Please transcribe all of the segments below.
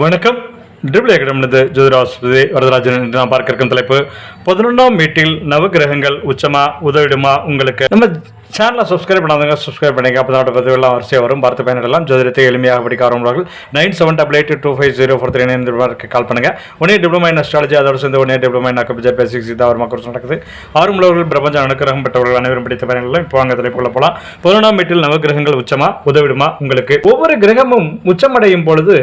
வணக்கம். டிபிள் ஏகடம்னது ஜோதிராஸ்பதி வரதராஜன் என்று நான் பார்க்க இருக்கும் தலைப்பு. பதினொன்றாம் வீட்டில் நவகிரகங்கள் உச்சமா உதவிடுமா உங்களுக்கு? நம்ம சேனலை சப்ஸ்கிரைப் பண்ணாதவங்க சப்ஸ்கிரைப் பண்ணிங்க அப்போ தான் பதிவெல்லாம் வரிசையாக வரும். பார்த்து பயனிடலாம் ஜோதிடத்தை எளிமையாக படிக்க ஆரம்பிவார்கள் nine seven double eight two five zero four three nine call பண்ணுங்கள் ஒன்னே டிப்ளமா இன் அஸ்ட்ராலஜி அதோட சேர்ந்து ஒன்னே டிப்ளமா இன் அக்கபிஜர் பேசிக்ஸ் இதாக ஒரு கோர்ஸ் நடக்குது. ஆறு உள்ளவர்கள் பிரபஞ்ச அனுக்கிரகம் பெற்றவர்கள் அனைவரும் படித்த பயனிடலாம் இப்போ வாங்க தலைப்புள்ள போகலாம் பதினொன்றாம் வீட்டில் நவகிரகங்கள் உச்சமாக உதவிடுமா உங்களுக்கு? ஒவ்வொரு கிரகமும் உச்சமடையும் பொழுது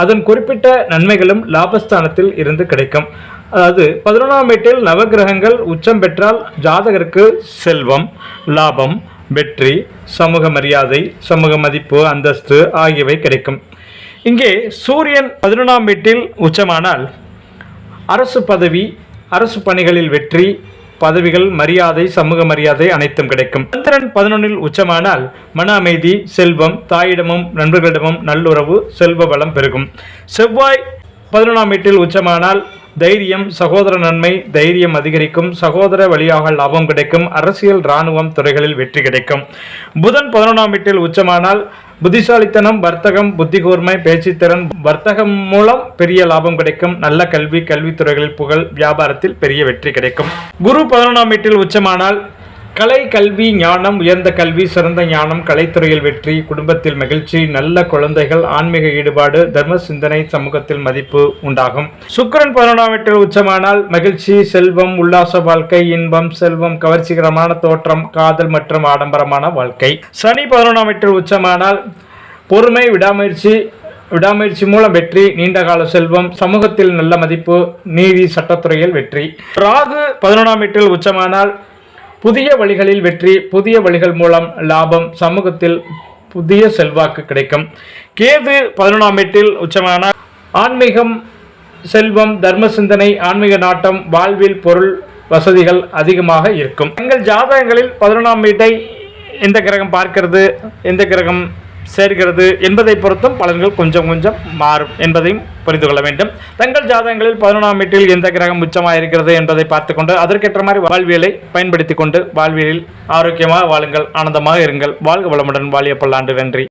அதன் குறிப்பிட்ட நன்மைகளும் லாபஸ்தானத்தில் இருந்து கிடைக்கும். அதாவது பதினொன்றாம் வீட்டில் நவகிரகங்கள் உச்சம் பெற்றால் ஜாதகருக்கு செல்வம் லாபம் வெற்றி சமூக மரியாதை சமூக மதிப்பு அந்தஸ்து ஆகியவை கிடைக்கும். இங்கே சூரியன் பதினொன்றாம் வீட்டில் உச்சமானால் அரசு பதவி அரசு பணிகளில் வெற்றி பதவிகள் மரியாதை சமூக மரியாதை அனைத்தும் கிடைக்கும். சந்திரன் பதினொன்னில் உச்சமானால் மன அமைதி செல்வம் தாயிடமும் நண்பர்களிடமும் நல்லுறவு செல்வ வளம் பெருகும். செவ்வாய் பதினொன்றாம் வீட்டில் உச்சமானால் தைரியம் சகோதர நன்மை தைரியம் அதிகரிக்கும். சகோதர வழியாக லாபம் கிடைக்கும். அரசியல் இராணுவம் துறைகளில் வெற்றி கிடைக்கும். புதன் பதினொன்றாம் வீட்டில் உச்சமானால் புத்திசாலித்தனம் வர்த்தகம் புத்தி கூர்மை பேச்சுத்திறன் வர்த்தகம் மூலம் பெரிய லாபம் கிடைக்கும். நல்ல கல்வி கல்வித்துறைகளில் புகழ் வியாபாரத்தில் பெரிய வெற்றி கிடைக்கும். குரு பதினொன்றாம் வீட்டில் உச்சமானால் கலை கல்வி ஞானம் உயர்ந்த கல்வி சிறந்த ஞானம் கலைத்துறையில் வெற்றி குடும்பத்தில் மகிழ்ச்சி நல்ல குழந்தைகள் ஆன்மீக ஈடுபாடு தர்ம சிந்தனை சமூகத்தில் மதிப்பு உண்டாகும். சுக்கரன் பதினொன்றாம் வீட்டில் உச்சமானால் மகிழ்ச்சி செல்வம் உல்லாச வாழ்க்கை இன்பம் செல்வம் கவர்ச்சிகரமான தோற்றம் காதல் மற்றும் ஆடம்பரமான வாழ்க்கை. சனி பதினொன்றாம் வீட்டில் உச்சமானால் பொறுமை விடாமுயற்சி விடாமுயற்சி மூலம் வெற்றி நீண்டகால செல்வம் சமூகத்தில் நல்ல மதிப்பு நீதி சட்டத்துறையில் வெற்றி. ராகு பதினொன்றாம் வீட்டில் உச்சமானால் புதிய வழிகளில் வெற்றி புதிய வழிகள் மூலம் லாபம் சமூகத்தில் புதிய செல்வாக்கு கிடைக்கும். கேது பதினொன்றாம் வீட்டில் உச்சமான ஆன்மீகம் செல்வம் தர்ம சிந்தனை ஆன்மீக நாட்டம் வாழ்வில் பொருள் வசதிகள் அதிகமாக இருக்கும். எங்கள் ஜாதகங்களில் பதினொன்றாம் வீட்டை எந்த கிரகம் பார்க்கிறது எந்த கிரகம் சேர்க்கிறது என்பதை பொறுத்தும் பலன்கள் கொஞ்சம் கொஞ்சம் மாறும் என்பதையும் புரிந்து கொள்ள வேண்டும். தங்கள் ஜாதகங்களில் பதினொன்றாம் வீட்டில் எந்த கிரகம் உச்சமாக இருக்கிறது என்பதை பார்த்துக்கொண்டு அதற்கேற்ற மாதிரி வாழ்வியலை பயன்படுத்தி கொண்டு வாழ்வியலில் ஆரோக்கியமாக வாழுங்கள் ஆனந்தமாக இருங்கள். வாழ்க வளமுடன் வாழிய பல்லாண்டு நன்றி.